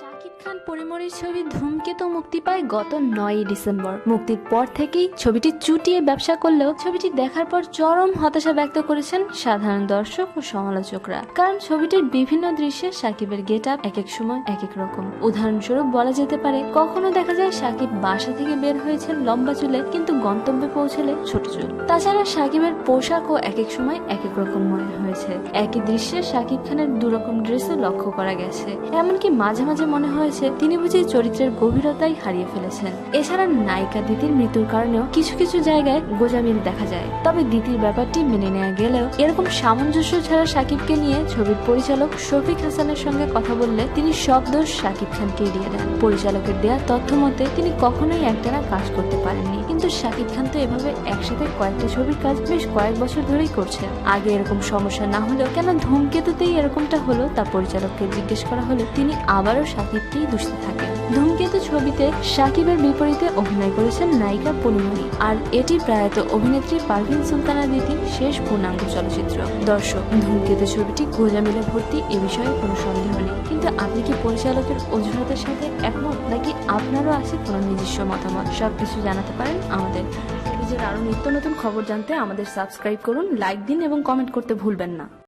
শাকিব খান পরিমরির ছবি ধূমকেতু মুক্তি পায় গত নয়ই ডিসেম্বর। মুক্তির পর থেকেই ছবিটি চুটিয়ে ব্যবসা করলেও ছবিটি দেখার পর চরম হতাশা ব্যক্ত করেছেন সাধারণ দর্শক ও সমালোচকরা। কারণ ছবিটির বিভিন্ন দৃশ্যে সাকিবের গেট আপ এক এক সময় এক এক রকম। উদাহরণস্বরূপ বলা যেতে পারে, কখনো দেখা যায় সাকিব বাসা থেকে বের হয়েছেন লম্বা চুলে, কিন্তু গন্তব্যে পৌঁছলে ছোট চুল। তাছাড়া সাকিবের পোশাকও এক এক সময় এক এক রকম মনে হয়েছে। একই দৃশ্যে সাকিব খানের দুরকম ড্রেসও লক্ষ্য করা গেছে। এমনকি মাঝে মাঝে মনে হয়েছে তিনি বুঝি চরিত্রের গভীরতাই হারিয়ে ফেলেছেন। এছাড়া নায়িকা দিতির মৃত্যুর কারণেও কিছু কিছু জায়গায় গোজামিল দেখা যায়। তবে দিতির ব্যাপারটি মেনে নেওয়া গেলেও এরকম সামঞ্জস্য ছাড়া সাকিবকে নিয়ে ছবির পরিচালক শফিক হাসানের সঙ্গে কথা বললে তিনি সব দোষ সাকিব খানকে এড়িয়ে দেন। পরিচালকের দেওয়া তথ্য মতে, তিনি কখনোই একটানা কাজ করতে পারেননি। কিন্তু সাকিব খান তো এভাবে একসাথে কয়েকটা ছবির কাজ বেশ কয়েক বছর ধরেই করছেন। আগে এরকম সমস্যা না হলেও কেন ধূমকেতুতেই এরকমটা হলো তা পরিচালককে জিজ্ঞেস করা হলে তিনি আবারও সাকিবকেই দুষতে থাকেন ধূমকেতু ছবিতে সাকিবের বিপরীতে অভিনয় করেছেন নায়িকা পরিমণি। আর এটি প্রয়াত অভিনেত্রী পারভিন সুলতানা দিদির শেষ পূর্ণাঙ্গ চলচ্চিত্র। দর্শক, ধূমকেতু ছবিটি গোজামিলে ভর্তি এ বিষয়ে কোনো সন্দেহ নেই। কিন্তু আপনি কি পরিচালকের অজুহাতের সাথে একমত, নাকি আপনারও আছে কোনো নিজস্ব মতামত? সবকিছু জানাতে পারেন আমাদের নিজের আরও নিত্য নতুন খবর জানতে আমাদের সাবস্ক্রাইব করুন, লাইক দিন এবং কমেন্ট করতে ভুলবেন না।